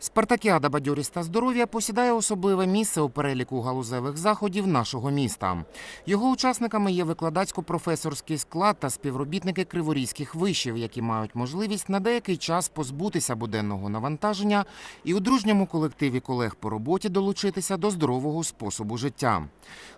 Спартакіада «Бадьорість та здоров'я посідає особливе місце у переліку галузевих заходів нашого міста. Його учасниками є викладацько-професорський склад та співробітники криворізьких вишів, які мають можливість на деякий час позбутися буденного навантаження і у дружньому колективі колег по роботі долучитися до здорового способу життя.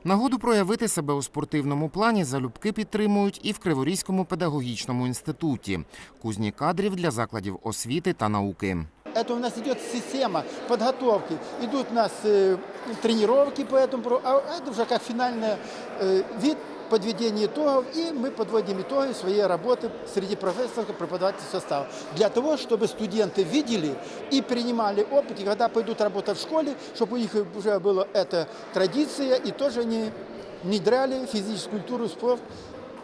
Нагоду проявити себе у спортивному плані залюбки підтримують і в Криворізькому педагогічному інституті кузні кадрів для закладів освіти та науки. Это у нас идет система подготовки. Идут у нас э, тренировки по этому, про- а это уже как финальный э, вид подведения итогов, и мы подводим итоги своей работы среди профессоров и преподавательского состава. Для того, чтобы студенты видели и принимали опыт, и когда пойдут работать в школе, чтобы у них уже была эта традиция, и тоже они внедряли физическую культуру, спорт,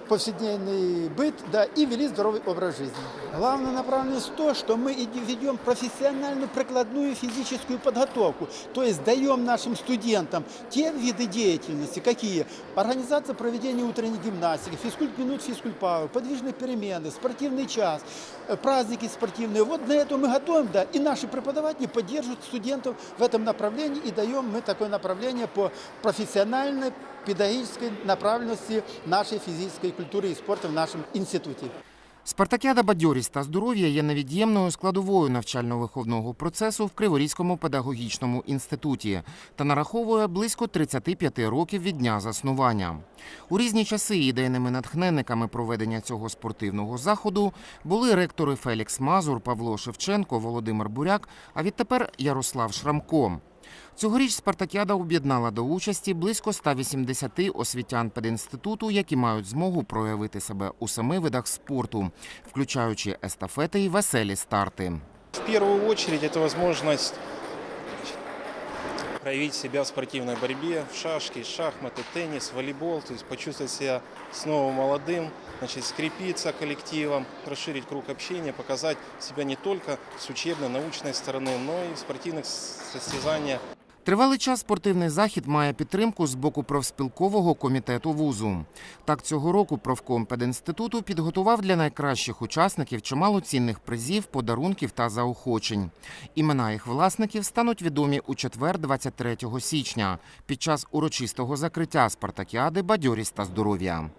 повседневный быт, да, и вели здоровый образ жизни. Главная направленность то, что мы ведем профессиональную прикладную физическую подготовку, то есть даем нашим студентам те виды деятельности, какие организация проведения утренней гимнастики, физкульт-минут, физкульт-пауэр, подвижные перемены, спортивный час, э, праздники спортивные. Вот на это мы готовим, да, и наши преподаватели поддерживают студентов в этом направлении, и даем мы такое направление по профессиональной педагогической направленности нашей физической культуры и спорта в нашем институте. Спартакіада «Бадьорість та здоров'я є невід'ємною складовою навчально-виховного процесу в Криворізькому педагогічному інституті та нараховує близько 35 років від дня заснування. У різні часи ідейними натхненниками проведення цього спортивного заходу були ректори Фелікс Мазур, Павло Шевченко, Володимир Буряк, а відтепер Ярослав Шрамко. Цьогоріч Спартакіада об'єднала до участі близько 180 освітян пединституту, які мають змогу проявити себе у семи видах спорту, включаючи естафети і веселі старти. В первую очередь это возможность проявить себя в спортивной борьбе, в шашки, шахматы, теннис, волейбол, то есть почувствовать себя снова молодым, значит, скрепиться коллективом, расширить круг общения, показать себя не только с учебной, научной стороны, но и в спортивных состязаниях. Тривалий час спортивний захід має підтримку з боку профспілкового комітету вузу. Так, цього року профком пединституту підготував для найкращих учасників чимало цінних призів, подарунків та заохочень. Імена їх власників стануть відомі у четвер, 23 січня, під час урочистого закриття спартакіади «Бадьорість та здоров'я.